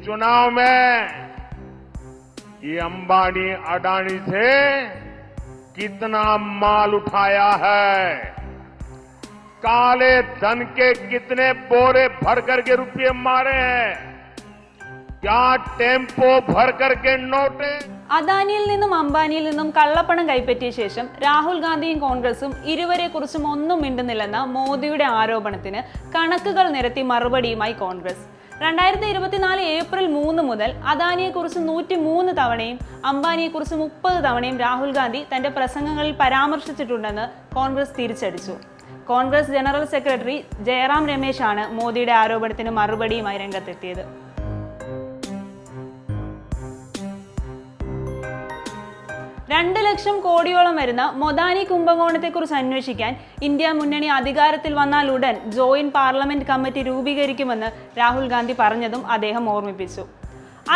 चुनाव में ये अंबानी अडानी से कितना माल उठाया है काले धन के कितने बोरे भर करके रुपये मारे हैं क्या टेम्पो भर करके नोटे അദാനിയിൽ നിന്നും അംബാനിയിൽ നിന്നും കള്ളപ്പണം കൈപ്പറ്റിയ ശേഷം രാഹുൽ ഗാന്ധിയും കോൺഗ്രസും ഇരുവരെ കുറിച്ചും ഒന്നും മിണ്ടുന്നില്ലെന്ന മോദിയുടെ ആരോപണത്തിന് കണക്കുകൾ നിരത്തി മറുപടിയുമായി കോൺഗ്രസ് രണ്ടായിരത്തി ഇരുപത്തിനാല് ഏപ്രിൽ മൂന്ന് മുതൽ അദാനിയെക്കുറിച്ച് നൂറ്റി മൂന്ന് തവണയും അംബാനിയെക്കുറിച്ച് മുപ്പത് തവണയും രാഹുൽ ഗാന്ധി തന്റെ പ്രസംഗങ്ങളിൽ പരാമർശിച്ചിട്ടുണ്ടെന്ന് കോൺഗ്രസ് തിരിച്ചടിച്ചു. കോൺഗ്രസ് ജനറൽ സെക്രട്ടറി ജയറാം രമേശാണ് മോദിയുടെ ആരോപണത്തിന് മറുപടിയുമായി രംഗത്തെത്തിയത്. രണ്ട് ലക്ഷം കോടിയോളം വരുന്ന മൊദാനി കുംഭകോണത്തെക്കുറിച്ച് അന്വേഷിക്കാൻ ഇന്ത്യ മുന്നണി അധികാരത്തിൽ വന്നാൽ ഉടൻ ജോയിന്റ് പാർലമെന്റ് കമ്മിറ്റി രൂപീകരിക്കുമെന്ന് രാഹുൽ ഗാന്ധി പറഞ്ഞതും അദ്ദേഹം ഓർമ്മിപ്പിച്ചു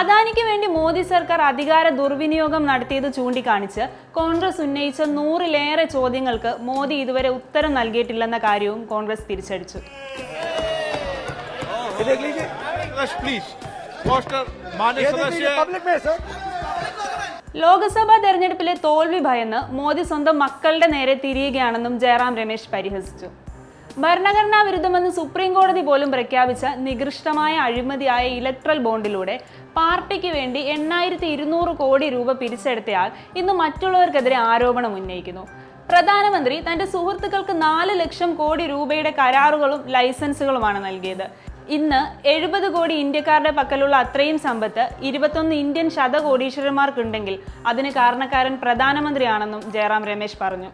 അദാനിക്ക് വേണ്ടി മോദി സർക്കാർ അധികാര ദുർവിനിയോഗം നടത്തിയത് ചൂണ്ടിക്കാണിച്ച് കോൺഗ്രസ് ഉന്നയിച്ച നൂറിലേറെ ചോദ്യങ്ങൾക്ക് മോദി ഇതുവരെ ഉത്തരം നൽകിയിട്ടില്ലെന്ന കാര്യവും കോൺഗ്രസ് തിരിച്ചടിച്ചു ये देख लीजिए Yes, please. Foster, मान्य ये देख लीजिए सदस्य पब्लिक में है सर ലോക്സഭാ തെരഞ്ഞെടുപ്പിലെ തോൽവി ഭയന്ന് മോദി സ്വന്തം മക്കളുടെ നേരെ തിരിയുകയാണെന്നും ജയറാം രമേശ് പരിഹസിച്ചു. ഭരണഘടനാ വിരുദ്ധമെന്ന് സുപ്രീം കോടതി പോലും പ്രഖ്യാപിച്ച നികൃഷ്ടമായ അഴിമതിയായ ഇലക്ട്രൽ ബോണ്ടിലൂടെ പാർട്ടിക്ക് വേണ്ടി എണ്ണായിരത്തി ഇരുന്നൂറ് കോടി രൂപ പിരിച്ചെടുത്തയാൾ ഇന്ന് മറ്റുള്ളവർക്കെതിരെ ആരോപണം ഉന്നയിക്കുന്നു. പ്രധാനമന്ത്രി തന്റെ സുഹൃത്തുക്കൾക്ക് നാല് ലക്ഷം കോടി രൂപയുടെ കരാറുകളും ലൈസൻസുകളുമാണ് നൽകിയത്. ഇന്ന് എഴുപത് കോടി ഇന്ത്യക്കാരുടെ പക്കലുള്ള അത്രയും സമ്പത്ത് ഇരുപത്തൊന്ന് ഇന്ത്യൻ ശതകോടീശ്വരന്മാർക്കുണ്ടെങ്കിൽ അതിന് കാരണക്കാരൻ പ്രധാനമന്ത്രിയാണെന്നും ജയറാം രമേശ് പറഞ്ഞു.